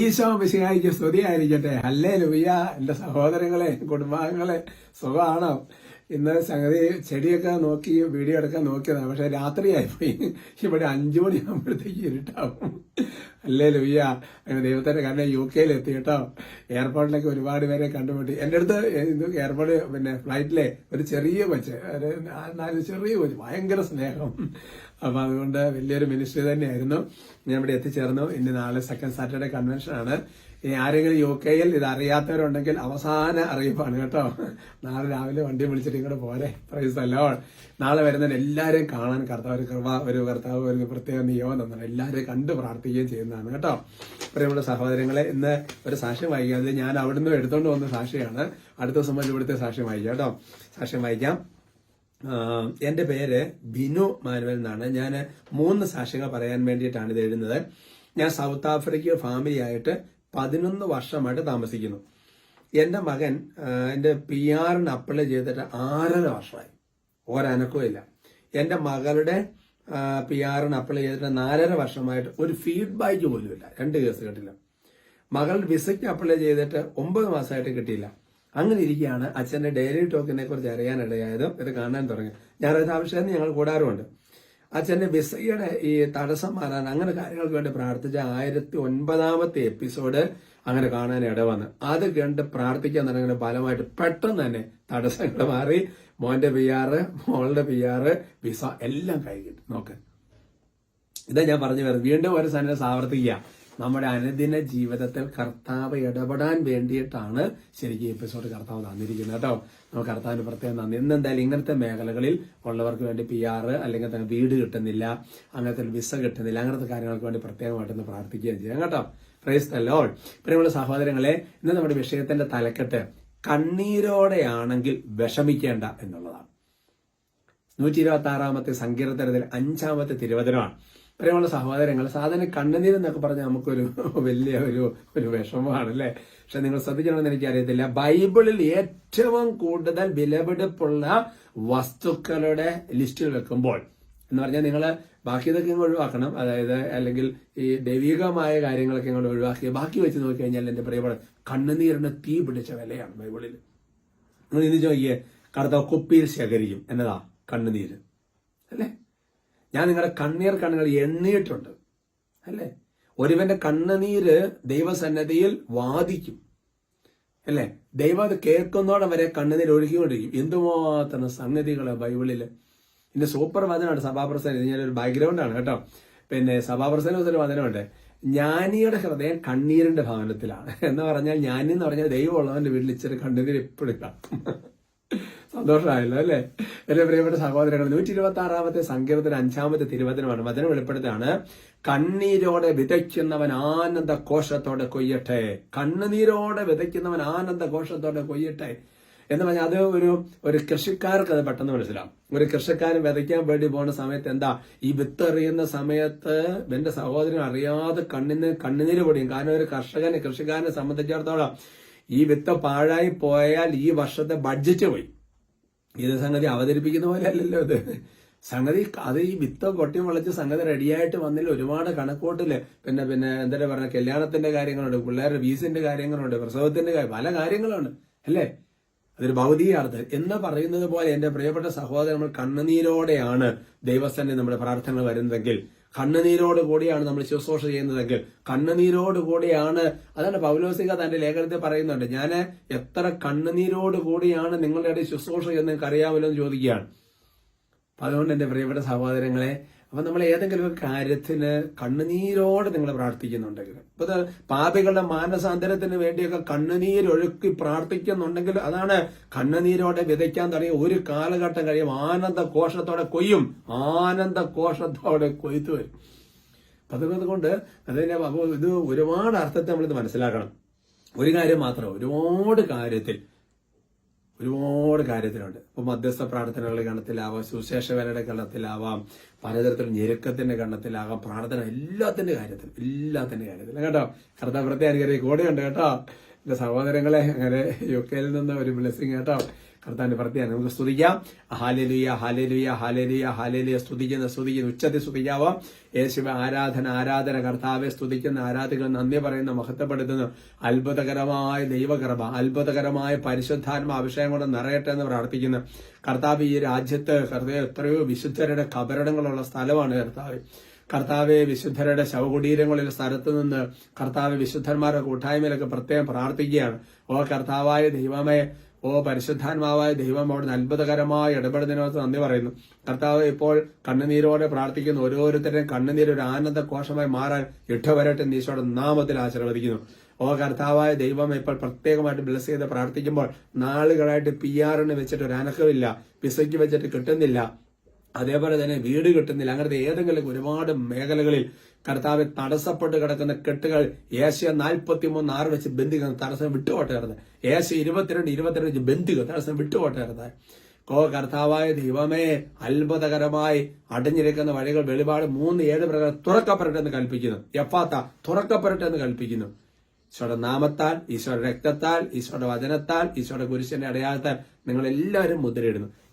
ഈശോ മിശിഹായിക്ക് സ്തുതിയായിരിക്കട്ടെ. അല്ലേ ലുയ്യ എന്റെ സഹോദരങ്ങളെ കുടുംബാംഗങ്ങളെ സുഖമാണോ? ഇന്ന് സംഗതി ചെടിയൊക്കെ നോക്കി വീഡിയോ എടുക്കാൻ നോക്കിയതാണ്. പക്ഷെ രാത്രിയായിപ്പോയി. ഇവിടെ അഞ്ചു മണിയാകുമ്പോഴത്തേക്ക് ഇരുട്ടാവും. അല്ലേ ലുയ്യ അങ്ങനെ ദൈവത്തിന്റെ കാരണം യു കെയിൽ എത്തി കേട്ടോ. എയർപോർട്ടിലൊക്കെ ഒരുപാട് പേരെ കണ്ടുമുട്ടി. എന്റെ അടുത്ത് എയർപോർട്ട് പിന്നെ ഫ്ലൈറ്റിലെ ഒരു ചെറിയ കൊച്ച് ഒരു നാല് ചെറിയ കൊച്ച് ഭയങ്കര സ്നേഹം. അപ്പൊ അതുകൊണ്ട് വലിയൊരു മിനിസ്റ്ററി തന്നെയായിരുന്നു. ഞാൻ ഇവിടെ എത്തിച്ചേർന്നു. ഇനി നാളെ സെക്കൻഡ് സാറ്റർഡേ കൺവെൻഷൻ ആണ് ഇനി ആരെങ്കിലും യു കെയിൽ ഇത് അറിയാത്തവരുണ്ടെങ്കിൽ അവസാന അറിയിപ്പാണ് കേട്ടോ. നാളെ രാവിലെ വണ്ടി വിളിച്ചിട്ട് ഇങ്ങോട്ട് പോരെ. പ്രൈസ് അല്ലോ നാളെ വരുന്നതിന് എല്ലാവരെയും കാണാൻ കർത്താവ് കൃപ ഒരു കർത്താവ് ഒരു പ്രത്യേക നിയോഗം തന്നാണ് എല്ലാവരെയും കണ്ട് പ്രാർത്ഥിക്കുകയും ചെയ്യുന്നതാണ് കേട്ടോ. പ്രിയമുള്ള സഹോദരങ്ങളെ ഇന്ന് ഒരു സാക്ഷ്യം വായിക്കാം. ഞാൻ അവിടുന്ന് എടുത്തുകൊണ്ട് വന്ന സാക്ഷിയാണ്. അടുത്ത ദിവസം മുതൽ ഇവിടുത്തെ സാക്ഷ്യം വായിക്കാം കേട്ടോ. സാക്ഷ്യം വായിക്കാം. എന്റെ പേര് ബിനു മാനുവൽ എന്നാണ്. ഞാൻ മൂന്ന് സാക്ഷ്യങ്ങൾ പറയാൻ വേണ്ടിയിട്ടാണ് ഇത് എഴുതുന്നത്. ഞാൻ സൗത്ത് ആഫ്രിക്ക ഫാമിലി ആയിട്ട് പതിനൊന്ന് വർഷമായിട്ട് താമസിക്കുന്നു. എന്റെ മകൻ എന്റെ പി ആറിന് അപ്ലൈ ചെയ്തിട്ട് ആറര വർഷമായി. ഒരനക്കവും ഇല്ല. എന്റെ മകളുടെ പി ആറിന് അപ്ലൈ ചെയ്തിട്ട് നാലര വർഷമായിട്ട് ഒരു ഫീഡ്ബാക്ക് പോലും ഇല്ല. രണ്ട് കേസ് കിട്ടില്ല മകൾ വിസയ്ക്ക് അപ്ലൈ ചെയ്തിട്ട് ഒമ്പത് മാസമായിട്ട് കിട്ടിയില്ല. അങ്ങനെ ഇരിക്കുകയാണ് അച്ഛന്റെ ഡെയിലി ടോക്കിനെ കുറിച്ച് അറിയാനിടയായതും ഇത് കാണാൻ തുടങ്ങി. ഞാനത് ആവശ്യമായിരുന്നു ഞങ്ങൾ കൂടാറുമുണ്ട്. അച്ഛന്റെ വിസയുടെ ഈ തടസ്സം മാറാൻ അങ്ങനെ കാര്യങ്ങൾക്ക് വേണ്ടി പ്രാർത്ഥിച്ച ആയിരത്തി ഒൻപതാമത്തെ എപ്പിസോഡ് അങ്ങനെ കാണാൻ ഇടവന്ന്. അത് കണ്ട് പ്രാർത്ഥിക്കാൻ തുടങ്ങിയ ഫലമായിട്ട് പെട്ടെന്ന് തന്നെ തടസ്സങ്ങൾ മാറി. മോന്റെ പി ആറ് മോളുടെ പി ആറ് വിസ എല്ലാം കൈ കിട്ടി നോക്ക്. ഇതാ ഞാൻ പറഞ്ഞു വരുന്നത്. വീണ്ടും ഒരു സന്ദേശം ആവർത്തിക്കുക നമ്മുടെ അനുദിന ജീവിതത്തിൽ കർത്താവ് ഇടപെടാൻ വേണ്ടിയിട്ടാണ് ശരിക്കും ഈ എപ്പിസോഡ് കർത്താവ് തന്നിരിക്കുന്നത് കേട്ടോ. നമുക്ക് കർത്താവിന് പ്രത്യേകം നന്ദി. ഇന്ന് എന്തായാലും ഇങ്ങനത്തെ മേഖലകളിൽ ഉള്ളവർക്ക് വേണ്ടി പി ആർ അല്ലെങ്കിൽ തന്നെ വീട് കിട്ടുന്നില്ല അങ്ങനത്തെ വിസ കിട്ടുന്നില്ല അങ്ങനത്തെ കാര്യങ്ങൾക്ക് വേണ്ടി പ്രത്യേകമായിട്ടൊന്ന് പ്രാർത്ഥിക്കുകയും ചെയ്യാം കേട്ടോ. പ്രൈസ് തല്ലോൾ പ്രിയമുള്ള സഹോദരങ്ങളെ ഇന്ന് നമ്മുടെ വിഷയത്തിന്റെ തലക്കെട്ട് കണ്ണീരോടെയാണെങ്കിൽ വിഷമിക്കേണ്ട എന്നുള്ളതാണ്. നൂറ്റി ഇരുപത്തി ആറാമത്തെ സങ്കീർത്തനത്തിൽ അഞ്ചാമത്തെ തിരുവചനമാണ്. പ്രിയമുള്ള സഹോദരങ്ങൾ സാധാരണ കണ്ണുനീർ എന്നൊക്കെ പറഞ്ഞാൽ നമുക്കൊരു വലിയ ഒരു ഒരു വിഷമമാണ് അല്ലേ പക്ഷെ നിങ്ങൾ ശ്രദ്ധിക്കണമെന്ന് എനിക്കറിയത്തില്ല. ബൈബിളിൽ ഏറ്റവും കൂടുതൽ വിലപിടിപ്പുള്ള വസ്തുക്കളുടെ ലിസ്റ്റിൽ വെക്കുമ്പോൾ എന്ന് പറഞ്ഞാൽ നിങ്ങൾ ബാക്കി ഇതൊക്കെ ഇങ്ങ് ഒഴിവാക്കണം. അതായത് അല്ലെങ്കിൽ ഈ ദൈവികമായ കാര്യങ്ങളൊക്കെ ഇങ്ങോട്ട് ഒഴിവാക്കി ബാക്കി വെച്ച് നോക്കി കഴിഞ്ഞാൽ എന്റെ പ്രിയപ്പെട്ട കണ്ണുനീരിന് തീ പിടിച്ച വിലയാണ് ബൈബിളിൽ. നിങ്ങൾ ഇന്ന് ചോദിക്കേ കറുത്ത കുപ്പിയിൽ ശേഖരിക്കും എന്നതാ കണ്ണുനീര്? അല്ലേ? ഞാൻ നിങ്ങളുടെ കണ്ണീർ കണ്ണുകൾ എണ്ണിയിട്ടുണ്ട്. അല്ലേ? ഒരുവന്റെ കണ്ണുനീര് ദൈവസന്നദ്ധിയിൽ വാദിക്കും. അല്ലേ? ദൈവം അത് കേൾക്കുന്നോടെ വരെ കണ്ണുനീര് ഒഴുകിക്കൊണ്ടിരിക്കും. എന്തുമാത്രം സംഗതികൾ ബൈബിളിൽ എന്റെ സൂപ്പർ വചനമാണ് സഭാപ്രസന ഇത് ഞാനൊരു ബാക്ക്ഗ്രൗണ്ട് ആണ് കേട്ടോ. പിന്നെ സഭാപ്രസന ഒരു വചനമുണ്ട്. ജ്ഞാനിയുടെ ഹൃദയം കണ്ണീരിന്റെ ഭവനത്തിലാണ് എന്ന് പറഞ്ഞാൽ ജ്ഞാനി എന്ന് പറഞ്ഞാൽ ദൈവമുള്ളവന്റെ വീട്ടിൽ ഇച്ചിരി കണ്ണുനീര് എപ്പോഴും കാണും. സന്തോഷമായല്ലോ അല്ലേ? എന്റെ പ്രിയപ്പെട്ട സഹോദരങ്ങൾ നൂറ്റി ഇരുപത്തി ആറാമത്തെ സങ്കീർത്തന അഞ്ചാമത്തെ തിരുവചനമാണ്. വചനം വെളിപ്പെടുത്താണ്. കണ്ണീരോടെ വിതയ്ക്കുന്നവൻ ആനന്ദ കോശത്തോടെ കൊയ്യട്ടെ. കണ്ണുനീരോടെ വിതയ്ക്കുന്നവൻ ആനന്ദ കോശത്തോടെ കൊയ്യട്ടെ. എന്ന് പറഞ്ഞാൽ അത് ഒരു ഒരു കൃഷിക്കാർക്ക് അത് പെട്ടെന്ന് മനസ്സിലാവും. ഒരു കൃഷിക്കാരൻ വിതയ്ക്കാൻ വേണ്ടി പോകുന്ന സമയത്ത് എന്താ? ഈ വിത്ത് എറിയുന്ന സമയത്ത് എന്റെ സഹോദരൻ അറിയാതെ കണ്ണിന് കണ്ണുനീര് പൊടിയും. കാരണം ഒരു കർഷകനെ കൃഷിക്കാരനെ സംബന്ധിച്ചിടത്തോളം ഈ വിത്ത് പാഴായി പോയാൽ ഈ വർഷത്തെ ബഡ്ജറ്റ് പോയി. ഇത് സംഗതി അവതരിപ്പിക്കുന്ന പോലെ അല്ലല്ലോ ഇത്. സംഗതി അത് ഈ വിത്ത് പൊട്ടി മുളച്ച് സംഗതി റെഡിയായിട്ട് വന്നില്ല. ഒരുപാട് കണക്കൂട്ടിൽ പിന്നെ പിന്നെ എന്താ പറയുക കല്യാണത്തിന്റെ കാര്യങ്ങളുണ്ട് പിള്ളേരുടെ വീസിന്റെ കാര്യങ്ങളുണ്ട് പ്രസവത്തിന്റെ പല കാര്യങ്ങളുണ്ട് അല്ലേ? അതൊരു ഭൗതിക അർത്ഥം. എന്ന് പറയുന്നത് പോലെ എന്റെ പ്രിയപ്പെട്ട സഹോദരങ്ങൾ കണ്ണുനീരോടെയാണ് ദൈവസ്ഥനെ നമ്മുടെ പ്രാർത്ഥനകൾ വരുന്നതെങ്കിൽ കണ്ണുനീരോട് കൂടിയാണ് നമ്മൾ ശുശ്രൂഷ ചെയ്യുന്നതെങ്കിൽ കണ്ണുനീരോട് കൂടിയാണ് അതാണ് പൗലോസിക തന്റെ ലേഖനത്തിൽ പറയുന്നുണ്ട്. ഞാൻ എത്ര കണ്ണുനീരോട് കൂടിയാണ് നിങ്ങളുടെ ശുശ്രൂഷ എന്ന് നിങ്ങൾക്ക് അറിയാമല്ലോ എന്ന് ചോദിക്കുകയാണ്. അതുകൊണ്ട് എന്റെ പ്രിയപ്പെട്ട സഹോദരങ്ങളെ അപ്പൊ നമ്മൾ ഏതെങ്കിലും ഒരു കാര്യത്തിന് കണ്ണുനീരോടെ നിങ്ങൾ പ്രാർത്ഥിക്കുന്നുണ്ടെങ്കിൽ ഇപ്പൊ ഇത് പാപികളുടെ മാനസാന്തരത്തിന് വേണ്ടിയൊക്കെ കണ്ണുനീരൊഴുക്കി പ്രാർത്ഥിക്കുന്നുണ്ടെങ്കിൽ അതാണ് കണ്ണുനീരോടെ വിതയ്ക്കാൻ തുടങ്ങിയ ഒരു കാലഘട്ടം കഴിയും. ആനന്ദ കോശത്തോടെ കൊയ്യും. ആനന്ദ കോശത്തോടെ കൊയ്ത്തു വരും. അതുകൊണ്ട് അപ്പൊ ഇത് ഒരുപാട് അർത്ഥത്തെ നമ്മളിത് മനസ്സിലാക്കണം. ഒരു കാര്യം മാത്രം ഒരുപാട് കാര്യത്തിൽ ഒരുപാട് കാര്യത്തിലുണ്ട് ഇപ്പൊ മധ്യസ്ഥ പ്രാർത്ഥനകളുടെ ഗണത്തിലാവാം സുശേഷവേലയുടെ ഗണത്തിലാവാം പലതരത്തിലും ഞെരുക്കത്തിന്റെ ഗണത്തിലാകാം പ്രാർത്ഥന എല്ലാത്തിന്റെ കാര്യത്തിലും എല്ലാത്തിന്റെ കാര്യത്തിലും. കേട്ടോ? കർത്താവ് പ്രത്യേകം അനുഗ്രഹിക്കും. കൂടെയുണ്ട് കേട്ടോ? എന്റെ സഹോദരങ്ങളെ അങ്ങനെ യു കെയിൽ നിന്ന് ഒരു ബ്ലെസ്സിങ് കേട്ടോ കർത്താവിന്റെ പ്രത്യേകം നമുക്ക് സ്തുതിക്കാം. ഹാലലുയ ഹാലലുയ ഹാലലുയ ഹാലലുയ സ്തുതിക്കുന്ന സ്തുതിക്കുന്ന. ഉച്ചത്തിൽ സ്തുതിക്കാവാം. യേശുവ ആരാധന ആരാധന. കർത്താവെ സ്തുതിക്കുന്ന ആരാധകർ നന്ദി പറയുന്ന മഹത്വപ്പെടുത്തുന്നു. അത്ഭുതകരമായ ദൈവകൃപ അത്ഭുതകരമായ പരിശുദ്ധാത്മ അഭിഷേകം കൊണ്ട് നിറയട്ടെ എന്ന് പ്രാർത്ഥിക്കുന്നു. കർത്താവ് ഈ രാജ്യത്ത് കർത്താവ് എത്രയോ വിശുദ്ധരുടെ കബരടങ്ങളുള്ള സ്ഥലമാണ് കർത്താവ്. കർത്താവെ വിശുദ്ധരുടെ ശവകുടീരങ്ങളിൽ സ്ഥലത്ത് നിന്ന് കർത്താവ് വിശുദ്ധന്മാരുടെ കൂട്ടായ്മയിലൊക്കെ പ്രത്യേകം പ്രാർത്ഥിക്കുകയാണ്. ഓ കർത്താവായ ദൈവമേ ഓ പരിശുദ്ധാത്മാവായ ദൈവം അവിടുന്ന് അത്ഭുതകരമായ ഇടപെടുന്നതിനകത്ത് നന്ദി പറയുന്നു. കർത്താവ് ഇപ്പോൾ കണ്ണുനീരോടെ പ്രാർത്ഥിക്കുന്ന. ഓരോരുത്തരുടെയും കണ്ണുനീര് ഒരു ആനന്ദ കോശമായി മാറാൻ ഇട്ടവരട്ടെ ഈശോയുടെ നാമത്തിൽ ആശീർവദിക്കുന്നു. ഓ കർത്താവായ ദൈവം ഇപ്പോൾ പ്രത്യേകമായിട്ട് ബ്ലസ് ചെയ്ത് പ്രാർത്ഥിക്കുമ്പോൾ നാളുകളായിട്ട് പി ആറിന് വെച്ചിട്ട് ഒരു അനക്കമില്ല. പിസയ്ക്ക് വെച്ചിട്ട് കിട്ടുന്നില്ല. അതേപോലെ തന്നെ വീട് കിട്ടുന്നില്ല. അങ്ങനത്തെ ഏതെങ്കിലും ഒരുപാട് മേഖലകളിൽ കർത്താവ് തടസ്സപ്പെട്ട് കിടക്കുന്ന കെട്ടുകൾ ഏഷ്യ നാൽപ്പത്തി മൂന്ന് ആറ് വെച്ച് ബന്ധിക്കുന്ന തടസ്സം വിട്ടുപോട്ടായിരുന്നു ഏഷ്യ ഇരുപത്തിരണ്ട് ഇരുപത്തിരണ്ട് വെച്ച് ബന്ധിക്കുക തടസ്സം വിട്ടുപോട്ടായിരുന്നു കോ കർത്താവായ ദൈവമേ അത്ഭുതകരമായി അടഞ്ഞിരിക്കുന്ന വഴികൾ വെളിപാട് മൂന്ന് ഏഴ് പ്രകാരം തുറക്കപ്പെടട്ടെ എന്ന് കൽപ്പിക്കുന്നു. എഫാത്ത തുറക്കപ്പെടട്ടെ എന്ന് കൽപ്പിക്കുന്നു. ഈശോയുടെ നാമത്താൽ ഈശോയുടെ രക്തത്താൽ ഈശോയുടെ വചനത്താൽ ഈശോയുടെ കുരിശന്റെ അടയാളത്താൽ നിങ്ങൾ എല്ലാവരും മുദ്രയിടുന്നു.